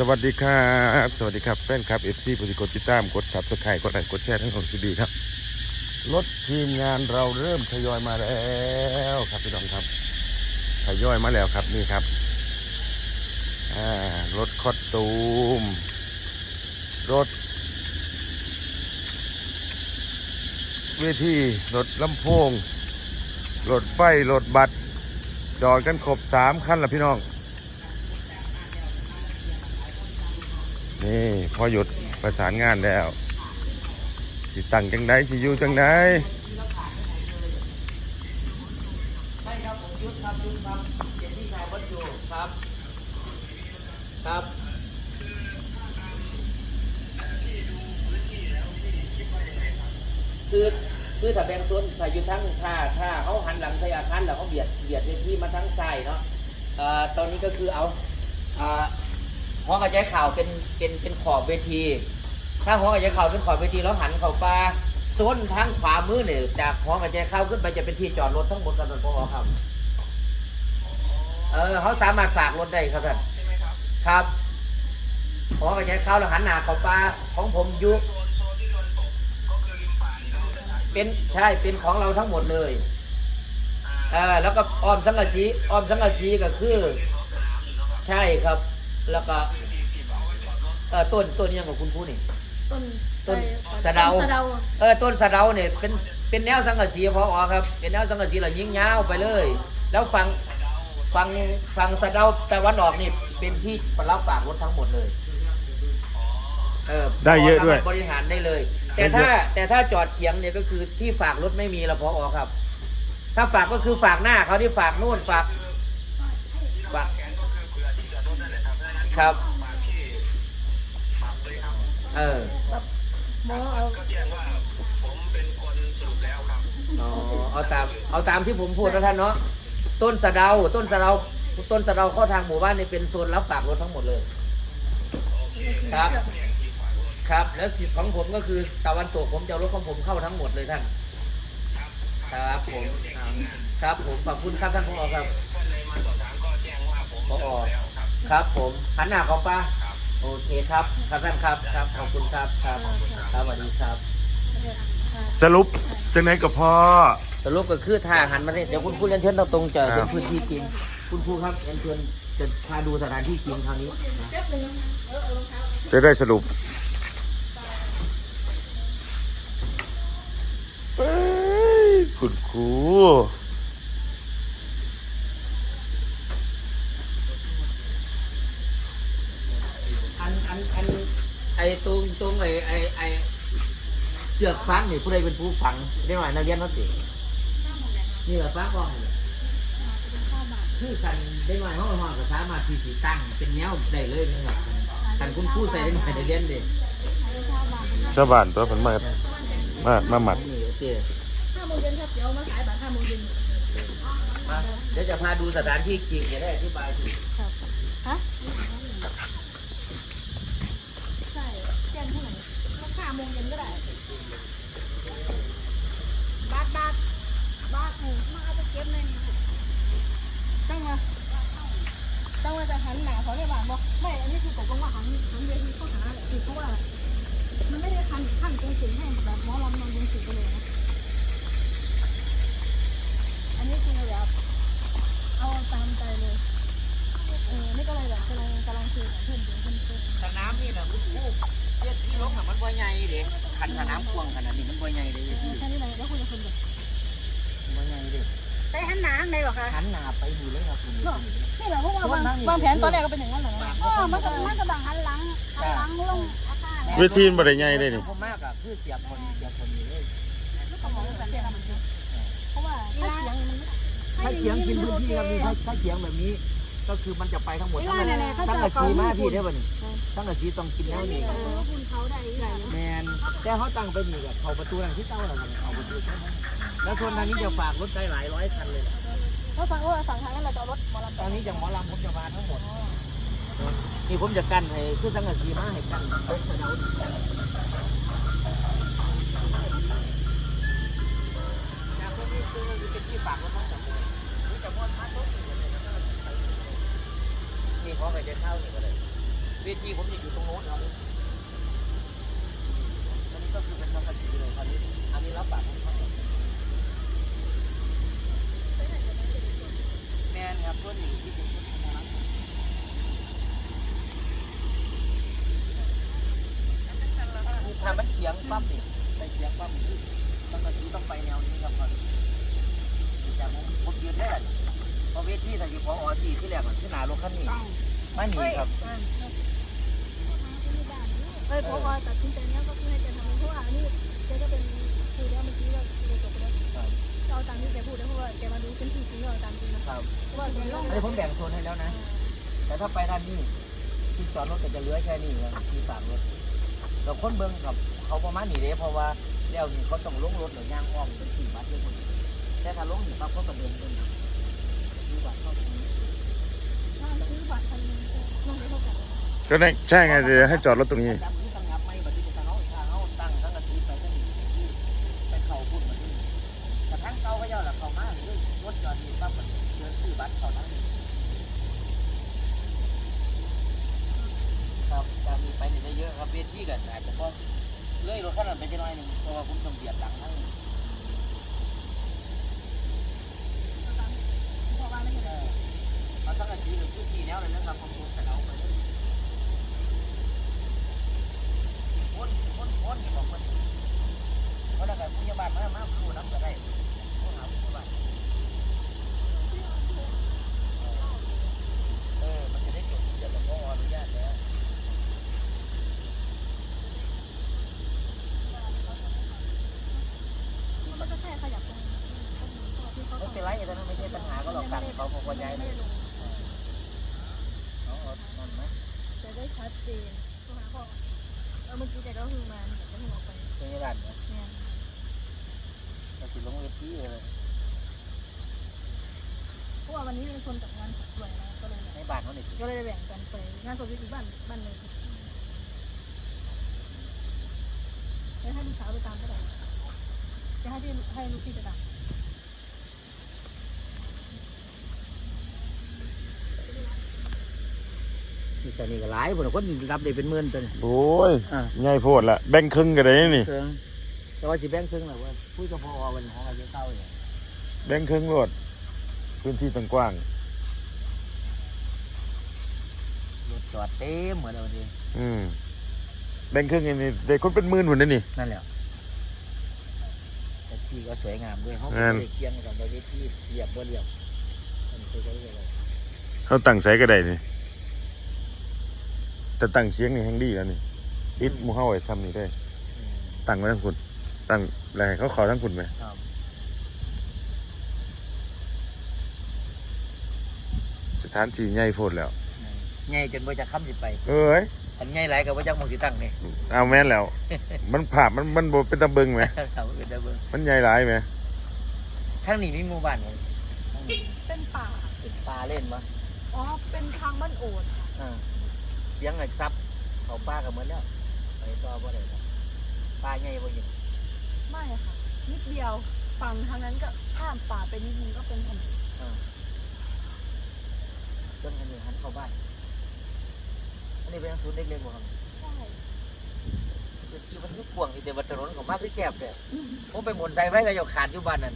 สวัสดีครับ สวัสดีครับแฟนคลับ FC ผู้ที่กดติดตามกด Subscribe กดไลค์กดแชร์ทั้งของซีดีครับ รถทีมงานเราเริ่มทยอยมาแล้วครับพี่น้องครับทยอยมาแล้วครับนี่ครับรถคอสตูม รถ เวทีรถลำโพง รถไฟ รถบัสจอดกันครบสามคันละพี่น้อง นี่พอหยุดประสานงานแล้วสิตั้งจังไดสิอยู่จังไดใช่ครับผมยุทธครับยุทธครับเจ็ดที่ชายวัดอยู่ครับครับคือคือถ้าแบ่งโซนถ้าอยู่ทั้งถ้าถ้าเขาหันหลังใส่อาคารแล้วเขาเบียดเบียดเวทีมาทั้งซ้ายเนาะตอนนี้ก็คือเอาอ่า ห้องกระจายข่าวเป็นเป็นเป็นขอบเวที ถ้าห้องกระจายข่าวเป็นขอบเวทีแล้วหันเข้าปลาโซนทางขวามือเนี่ยจากห้องกระจายข่าวขึ้นไปจะเป็นที่จอดรถทั้งหมดกันเป็นพอครับเออเขาสามารถฝากรถได้ครับท่านครับหอกระจายข่าวแล้วหันหน้าเข้าปลาของผมยุเป็นใช่เป็นของเราทั้งหมดเลยเออแล้วก็ออมสังกะสีออมสังกะสีก็คือ ใช่ครับ แล้วก็เออต้นต้นนี้ยังกับคุณผู้นี่ ต้นต้นไอ้สะเดา ต้นสะเดาเออต้นสะเดาเนี่ยเป็นเป็นแนวสังกะสีพออครับ เป็นแนวสังกะสีเรายิงยาวไปเลย แล้วฟังฟังฟังสะเดาตะวันออกนี่เป็นที่รับฝากรถทั้งหมดเลยเออได้เยอะด้วยพสามารถบริหารได้เลย แต่ได้เยอะถ้าแต่ถ้าจอดเขียงเนี่ยก็คือที่ฝากรถไม่มีละพออครับ ถ้าฝากก็คือฝากหน้าเขาที่ฝากนู่นฝากฝาก ครับเออหมอเอาอ๋อเอาตามเอาตามที่ผมพูดนะท่านเนาะต้นสะเดาต้นสะเดาต้นสะเดาเข้าทางหมู่บ้านนี่เป็นโซนรับฝากรถทั้งหมดเลยครับครับ แล้วสิทธิ์ของผมก็คือตะวันตกผมจะเอารถของผมเข้าทั้งหมดเลยท่าน ครับผมครับผมขอบคุณครับท่านผอครับผอ ครับผมหันหน้าเขาป้าโอเคครับครับท่านครับครับขอบคุณครับครับครับสวัสดีครับ สรุปจังไดกับพ่อ สรุปก็คือถ้าหันมาเนี่ยเดี๋ยวคุณครูเรียนเชิญเราตรงจะเป็นพื้นที่จริงคุณครูครับเรียนเชิญจะพาดูสถานที่จริงคราวนี้นะจะได้สรุปเอ้ยคุณครู เชือกฟังนี่ผู้ใดเป็นผู้ฝังได้หน่อยนักเรียนเขาสินี่แหละฟ้าบองนี่คือกันได้หน่อยห้องห้องก็สามารถที่สิตั้งเป็นแนวได้เลยนะครับกันคุณครูใส่ได้หน่อยนักเรียนเด็ชาวบ้านตัวเพิ่นมามามาหมัดนี่โอเคห้าโมงเย็นครับเดี๋ยวมาขายบัตรห้าโมงเย็นมาเดี๋ยวจะพาดูสถานที่จริงจะได้อธิบายถูกครับฮะใช่แจ้งเท่าไหร่ก็ห้าโมงเย็นก็ได้บัตรบัตรบัตรเออมาเอาไปเก็บในนี้จังมาจังมาจะ หันหน้าเขาได้บ้างบอกไม่ อันนี้คือตกลงว่าหันหันเวทีเข้าหาคือเพราะว่า มันไม่ได้ทันขั้นตรงสูงให้แบบหมอลำนอนตรงสูงไปเลยนะอันนี้คือแบบเอาตามใจเลย เออ นี่ก็เลยแบบกำลังกำลังคุยกับเพื่อนอยู่เพื่อนเพื่อนสนามนี่นะคุณครูเรียกที่ลงน่ะมันบ่ใหญ่เด้คันสนามกว้างขนาดนี้มันบ่ใหญ่เด้เออแค่นี้เลยแล้วคุยกับคนแบบบ่ใหญ่เด้ ไปหันหนาในหรอคะหันหน้าไปนี่เลยครับคุณนี่แหละเพราะว่าวางวางแผนตอนแรกก็เป็นอย่างนั้นแหละนะอ๋อมันก็มันก็บังหันหลังหันหลังลงอาคารเวทีมันบ่ได้ใหญ่เลยนี่ผมมากอะคือเสียบคนเสียบคนนี่เลยแล้วก็มองแบบนี้เพราะว่าถ้าเสียงมันถ้าเสียงกินพื้นที่ครับนี่ถ้าถ้าเสียงแบบนี้ ก็คือมันจะไปทั้งหมดเวทั้งลานั้นเนี่ยเขาทั้งจะกระเขาสีมาพูพี่ดได้ป่ะนี่ทั้งกระสีต้องกินแล้วนี่เออคุณเขาได้ใหญ่แมนแต่เขาตั้งไปนี่กับเขาประตูทางที่เต้าเราเขาประตูแล้วโซนทางนี้จะฝากรถได้หลายร้อยคันเลยแล้วฝั่งว่าฝั่งทางนั้นเราจะรถหมอลำตอนนี้อย่างหมอลำผมจะมาทั้งหมดนี่ผมจะกั้นให้คือสังกะสีมาให้กั้นรถกระเดาจากตรงนี้คือเป็นที่ฝากรถทั้งหมดเลยนี่จะมอดพัดรถ นี่เขาไปเดินเข้านี่ก็เลยเวทีผมจะอยู่ตรงโน้นครับอันนี้ก็คือเป็นสังกะสีเลยอันนี้อันนี้รับปากของเขาแมนครับตัวนี้ที่เป็นคนทำงานนี่ทำมันเฉียงปั๊บนี่ไปเฉียงปั๊บนี่สังกะสีต้องไปแนวนี้ครับก่อนจากผมผมยืนได้ พราะเวทีแต่อยู่พออสีที่แรกมันที่หนารถคันนี้ไม่หนีครับเอ้ยพอตัดสินใจเนี้ยก็คือให้แกทำเพราะว่านี่แกก็เป็นคือแล้วเมื่อกี้ก็เลยจบไปแล้วเอาตามที่แกพูดนะเพราะว่าแกมาดูเป็นทีจริงก็เอาตามจริงนะครับเพราะว่าแกล่องอันนี้ผมแบ่งโซนให้แล้วนะ แต่ถ้าไปด้านนี้ที่จอดรถก็จะเหลือแค่นี้ครับที่ฝากรถเราค้นเบิ้งกับเขาประมาณนี้เลยเพราะว่าแล้วนี่เขาต้องลงรถหรือย่างอ้อมเป็นสี่บัตรเลยคนแต่ถ้าลงนี่ปั๊บเขาก็เดินเดิน ดูบัตรเข้าตรงนี้ถ้าซื้อบัตรคันนึงน้องได้เท่ากันก็ได้ใช่ไงเดี๋ยวให้จอดรถตรงนี้ จำที่ตั้งงับไม่บัตรที่ตั้งเขาทางเขาตั้งทั้งกระสีไปทั้งที่ไปเข่าพุ่นมาที่กระทั่งเก่าก็ย่อหลักเขามากเลยรถจอดนี่ปั๊บมันเดินซื้อบัตรเขาทั้งนี้ ครับการมีไปเนี่ยได้เยอะครับเวทีกันอาจจะก็เลื่อยรถขนาดไปจะน้อยหนึ่งเพราะว่าผมต้องเบียดหลังทั้ง พอว่าไม่เห็น เออมาตั้งแต่ ทีหรือพื้นที่แนวเลยนะครับผมผมแต่เราไปเลยพ้นพ้นพ้นที่บอกมันเพราะถ้าเกิดผู้ใหญ่บ้านมามาผู้น้ำก็ได้ผู้หาผู้ใหญ่บ้านเออ มันจะได้จบเดี๋ยวต้องขออนุญาตแล้วมันก็แค่ขยับตรงนี้ไม่เป็นไรแต่นั้นไม่ใช่ปัญหาก็หรอกตังเขาพอพอใจไม่เลย ได้ลง เอาเอานั่นไหม จะ ได้ชัดเจนตัวหาข้อเออเมื่อกี้แกก็คือมาเหมือนจะให้ออกไปเป็นยังไงเนี่ยเนี่ยเราสิลงเวทีเลยเพราะว่าวันนี้เป็นคนกับงานสวยนะก็เลยในบ้านเขาเนี่ยก็เลยแบ่งกันไปงานศพที่บ้านบ้านหนึ่งแล้วให้ลูกสาวไปตามก็ได้จะให้ที่ให้ลูกพี่ไปตาม นี่แต่นี่ก็หลายคนคนรับได้เป็นหมื่นตัวนี่ โอ้ยอ่าใหญ่โพดละแบ่งครึ่งกันได้นี่ เครื่องแต่ว่าสิแบ่งครึ่งแหละว่าคุยกับพอวันของอายุเก้าอย่างแบ่งครึ่งรถพื้นที่ตั้งกว้าง รถจอดเต็มเหมือนเดิมทีอืมแบ่งครึ่งอันนี้เด็กคนเป็นหมื่นหุ่นนั่นนี่ นั่นแหละแต่ที่ก็สวยงามด้วยเขางามไม่ได้เคียงกับเวทีเรียบบ่เรียบมันคือเขาเรียกอะไรเขาตั้งใส่ก็ได้นี่ แต่ตั้งเสียงนี่แห่งดีแล้วนี่อิดหมูเฮาไอ้ทำนี่ได้อืมตั้งไว้ทั้งคุณตั้งอะไรให้เขาขอทั้งคุณไหมครับสถานที่ใหญ่โพดแล้ว ใหญ่จนบ่จะค้ำสิไป เอ้ยอันใหญ่หลายกับบ่จักมองสิตั้งนี่เอาแม่นแล้ว มันภาพมันมันบ่เป็นตะเบิงไหมครับเป็นได้เบิ่งมันใหญ่หลายไหมทางนี้มีหมู่บ้านบ่ทางนี้เป็นป่า เป็นปลาเล่นบ่อ๋อ เป็นทางบ้านโอดค่ะอ่า เสียงไอ้ซับเขาป้ากันหมดแล้วไปต่อบ่ได้แล้วป้าใหญ่บ่ยินไม่ค่ะ นิดเดียวฝั่งทางนั้นก็ข้ามป่าไปนิดนึงก็เป็นถนนจนกันอยู่หันเข้าบ้านอันนี้เป็นศูนย์เล็กๆบ่ครับใช่คือที่มันคือกว้างนี่แต่ว่าถนนของมากคือแคบแต่ผมไปหมุนใส่ไว้ก็อยู่ขาดอยู่บ้านนั่น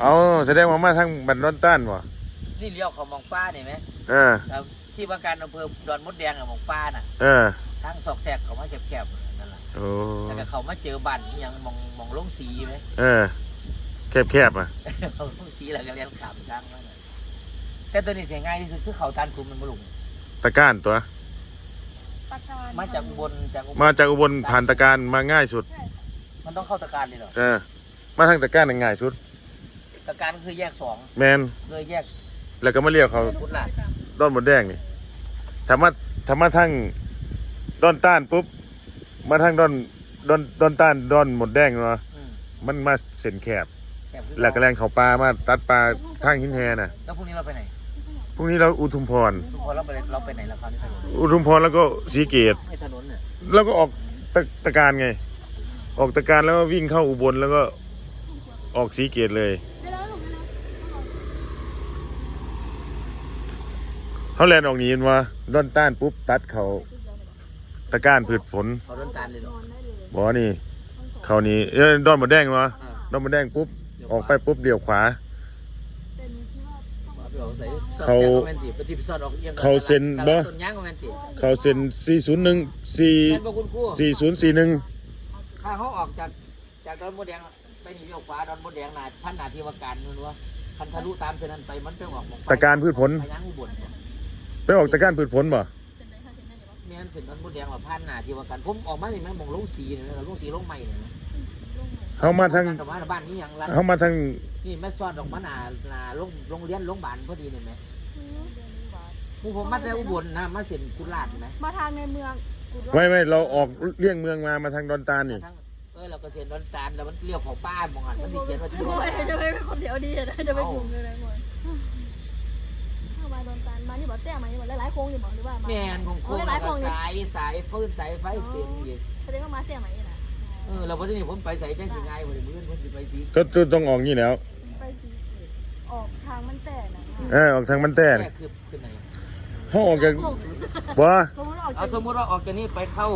เอาแสดงว่ามาทางบันดอนต้านวะนี่เลี้ยวเขามองป้านี่ไหมเออครับ ที่ว่าการอำเภอดอนมดแดงอะมองป้าน่ะเออทางซอกแซกเขามาแคบๆนั่นแหละโอ้แล้วก็เขามาเจอบ้านนี่ยังมองมองลงสีไหม เออแคบแคบๆอะมองลงสีแล้วก็เลี้ยงขามทางมาน่ะแต่ตัวนี้เสียง่ายที่สุดคือเขาตานคุมมันบ่ลุงตะก้านตัวตะการมาจากอุบนจากอุบลมาจากอุบลผ่านตะการมาง่ายสุด ใช่ค่ะมันต้องเข้าตะการเลยเหรอเออ มาทางตะการน่ะง่ายสุด ตะการก็คือแยกสองแมนเลยแยก แล้วก็มาเรียกเขาให้ลูกพี่ไปตามดอนหมดแดงนี่ ถ้ามาถ้ามาทางดอนต้านปุ๊บ มาทางดอนดอนดอนต้านดอนหมดแดงเนาะอืมมันมาเส้นแคบแคบคือแล้วก็แรงเขาปลามาตัดปลาทางหินแฮน่ะแล้วพรุ่งนี้เราไปไหนพรุ่งนี้เราอุทุมพร ทุกคนเราไปเราไปไหนแล้วคราวนี้ถนนอุทุมพรแล้วก็สีเกตไม่ถนนเนี่ยแล้วก็ออกตะตะการไง ออกตะการแล้วก็วิ่งเข้าอุบลแล้วก็ออกสีเกตเลย เดี๋ยวแล้วหนูเดี๋ยวแล้วเขาแลนออกนี้ว่าดอนต้านปุ๊บตัดเขาตะกร้านพืชผลเขาโดนตาลเลยเหรนออนได้เลยบ่นี่เขานี่เอ้ยดอนหมดแดงวะอ่าดอนหมดแดงปุ๊บออกไปปุ๊บเดี่ยวขวาเป็นที่ว่าต้องเอาไปออกใส่ซอสเขาแซ่บโรแมนติกไปที่ไปซอสออกอียงเขาเซ็นบ่ตลาดต้นย่างโรแมนติกเขาเซ็น401แม่นบ่คุณครู4 4041 ถ้าเขาออกจากจากดอนมดแดงไปหนีเลี้ยวขวาดอนมดแดงน่ะพันนาทีวาการนู่นวะคันทะลุตามเส้นนั้นไปมันไปออกหมองตะการพืชผล ไปย่างอุบล ไปออกตะกร้านพืชผลบ่เซ็นได้ค่ะเซ็นได้เดี๋ยวว่าแม่นเส้นดอนมดแดงว่าพันนาทีวาการผมออกมานี่แม่งมองลงสีนี่นะลงสีลงใหม่นี่นะลงเลยเฮามาทางแต่ว่าบ้านนี้ยังรัดเฮามาทางนี่แม่ซอดออกมาหนาหนาโรงโรงเรียนโรงพยาบาลพอดีนี่ไหมอืมเดือนนี้บาทหมู่ผมมาแต่อุบลนะมาเส้นกุหลาบไหมมาทางในเมืองกูด้วยไม่ไม่เราออกเลี่ยงเมืองมามาทางดอนตาลนี่ทั้งเออเราก็เส้นดอนตาลแล้วมันเลี้ยวเขาป้ามองหันมันที่เขียนว่าที่โอ้ดอนยตาลจะไม่เป็นคนเดียวดีนะจะไปกลุ่มเลยนะหมดถ้ามาโด นตันมานี่บอกแต้มานี่บอกหลายๆโค้งนี่บอกหรือว่าแม่นของโค้งหลายๆโค้งนี่สายสายฟื้นสายไฟเต็มอีกแสดงว่ามาแต้มานี่นะเออเราพอที่นี่ผมไปใส่จังสิง่ายบ่ได้มื้อผมสิไปสีก็ต้องออกนี่แล้วไปสีออกทางมันแต่นะเออออกทางมันแต้แค่คือขึ้นไหนเฮาออกจากส่งบ่สมมติเราออกเอาสมมุติว่าออกจากนี้ไปเข้า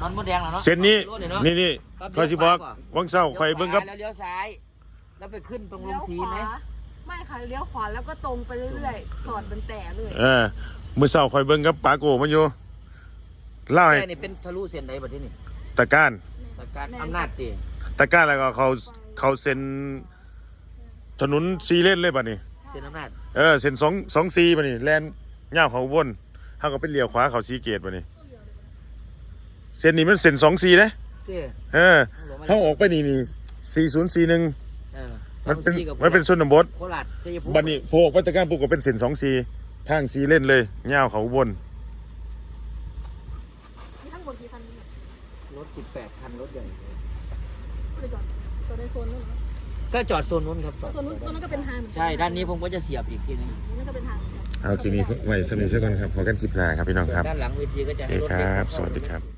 ดอนมดแดงแล้วเนาะเส้นนี้รถเนาะนี่นี่คอยสิบอกวังเศร้าคอยเบิ่งกับแล้วเลี้ยวซ้ายแล้วไปขึ้นตรงลเลี้ยงวสีขวาไหม ไม่ค่ะเลี้ยวขวาแล้วก็ตรงไปเรื่อยๆ สอดเป็นแต่เลยเออมื้อเช้าคอยเบิ่งกับปาโกมันอยู่เล่าให้แค่นี่เป็นทะลุเส้นใดบัดนี้นี่ตะกร้านแต่การอำนาจตีตะกร้านแล้วก็เขาเขาเซ็นถนนซีเลนเลยบัดนี้ เส้นอำนาจเออเซ็นสองสองซีบัดนี้แล่นยาวเขาอุบนเฮาก็ไปเลี้ยวขวาเขาซีเกตบัดนี้เส้นนี้มันเซ็นสองซีเด้เต้เออเฮาออกไปนี่นี่4041เออ มันเป็นสองสี่กับมันเป็นชนบท โคราชชัยภูมิบัดนี้โผล่ออกไปตะกร้ารปุ๊บก็เป็นเส้นสองซีทางซีเล่นเลยยาวเขาอุบน มีทั้งหมดกี่คันเนี่ยรถ18คันรถใหญ่ก็เลยจอดจอดในโซนนู้นเหรอก็จอดโซนนู้นครับโซนนู้นโซนนั้นก็เป็นทางเหมือนกัใช่ด้านนี้ผมก็จะเสียบอีกทีหนึงนั่นก็เป็นทางเหมือนกันเอาคลิปนี้ไว้สำหรับเชื่อกันครับพอกันคลิปหน้าครับพี่น้องครับ ด้านหลังเวทีก็จะโอเคให้รถคเล็กรับเข้าสวัสดีครับ